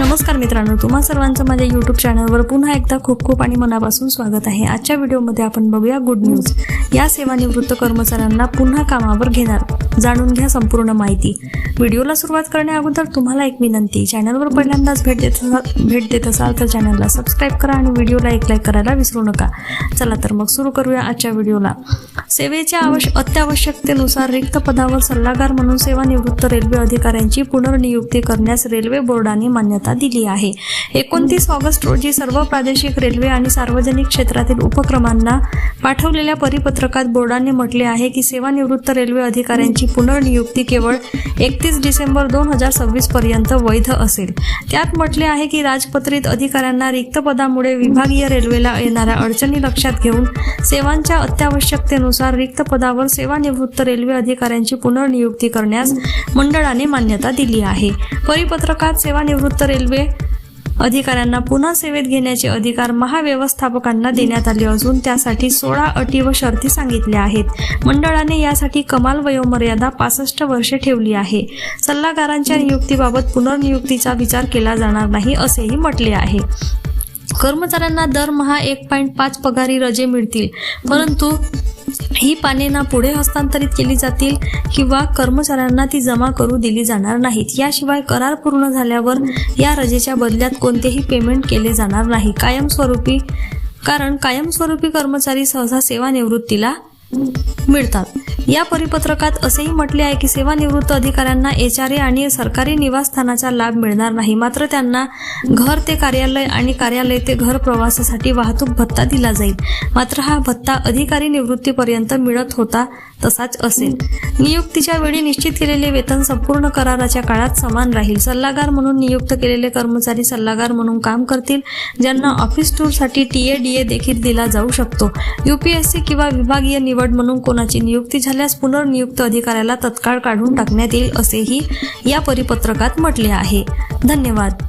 नमस्कार मित्रांनो तुम्हा सर्वांचं माझ्या यूट्यूब चॅनलवर पुन्हा एकदा खूप खूप आणि मनापासून स्वागत आहे. आजच्या व्हिडिओमध्ये आपण बघूया गुड न्यूज या सेवानिवृत्त कर्मचाऱ्यांना पुन्हा कामावर घेणार. जाणून घ्या संपूर्ण माहिती. व्हिडिओला सुरुवात करण्याअगोदर तुम्हाला एक विनंती चॅनलवर पहिल्यांदाच भेट देत असाल भेट देत असाल तर चॅनलला सबस्क्राईब करा आणि व्हिडिओला एक लाईक करायला विसरू नका. चला तर मग सुरू करूया आजच्या व्हिडिओला. सेवेच्या आवश अत्यावश्यकतेनुसार रिक्त पदावर सल्लागार म्हणून सेवानिवृत्त रेल्वे अधिकाऱ्यांची पुनर्नियुक्ती करण्यास रेल्वे बोर्डाने मान्यता दिली आहे. एकोणतीस ऑगस्ट रोजी सर्व प्रादेशिक रेल्वे आणि सार्वजनिक क्षेत्रातील उपक्रमांना पाठवलेल्या परिपत्रकात बोर्डाने म्हटले आहे की सेवानिवृत्त रेल्वे अधिकाऱ्यांची पुनर्नियुक्ती केवळ एकतीस डिसेंबर दोन हजार सव्वीस पर्यंत वैध असेल. त्यात म्हटले आहे की राजपत्रित अधिकाऱ्यांना रिक्त पदामुळे विभागीय रेल्वेला येणाऱ्या अडचणी लक्षात घेऊन सेवांच्या अत्यावश्यकतेनुसार रिक्त पदावर सेवानिवृत्त रेल्वे अधिकाऱ्यांची पुनर्नियुक्ती करण्यास मंडळाने मान्यता दिली आहे. परिपत्रकात सेवानिवृत्त रेल्वे अधिकाऱ्यांना पुन्हा सेवेत घेण्याचे अधिकार महाव्यवस्थापकांना देण्यात आले असून त्यासाठी सोळा अटी व शर्ती सांगितल्या आहेत. मंडळाने यासाठी कमाल वयोमर्यादा पासष्ट वर्षे ठेवली आहे. सल्लागारांच्या नियुक्तीबाबत पुनर्नियुक्तीचा विचार केला जाणार नाही असेही म्हटले आहे. कर्मचाऱ्यांना दरमहा एक पॉईंट पाच पगारी रजे मिळतील परंतु ही पाने ना पुढे हस्तांतरित केली जातील किंवा कर्मचाऱ्यांना ती जमा करू दिली जाणार नाहीत. याशिवाय करार पूर्ण झाल्यावर या रजेच्या बदल्यात कोणतेही पेमेंट केले जाणार नाही. कायमस्वरूपी कारण कायमस्वरूपी कर्मचारी सहसा सेवानिवृत्तीला मिळतात. या परिपत्रकात असेही म्हटले आहे की सेवानिवृत्त अधिकाऱ्यांना एच आर ए आणि सरकारी निवासस्थानाचा लाभ मिळणार नाही. मात्र त्यांना घर ते कार्यालय आणि कार्यालय ते घर प्रवासासाठी वाहतूक भत्ता दिला जाईल. मात्र हा भत्ता अधिकारी निवृत्तीपर्यंत मिळत होता तसाच असेल. नियुक्तीच्या वेळी निश्चित केलेले वेतन संपूर्ण कराराच्या काळात समान राहील. सल्लागार म्हणून नियुक्त केलेले कर्मचारी सल्लागार म्हणून काम करतील ज्यांना ऑफिस टूरसाठी टी ए डी ए देखील दिला जाऊ शकतो. युपीएससी किंवा विभागीय निवड म्हणून कोणाची नियुक्ती झाल्यास पुनर्नियुक्त अधिकाऱ्याला तत्काळ काढून टाकण्यात येईल असेही या परिपत्रकात म्हटले आहे. धन्यवाद.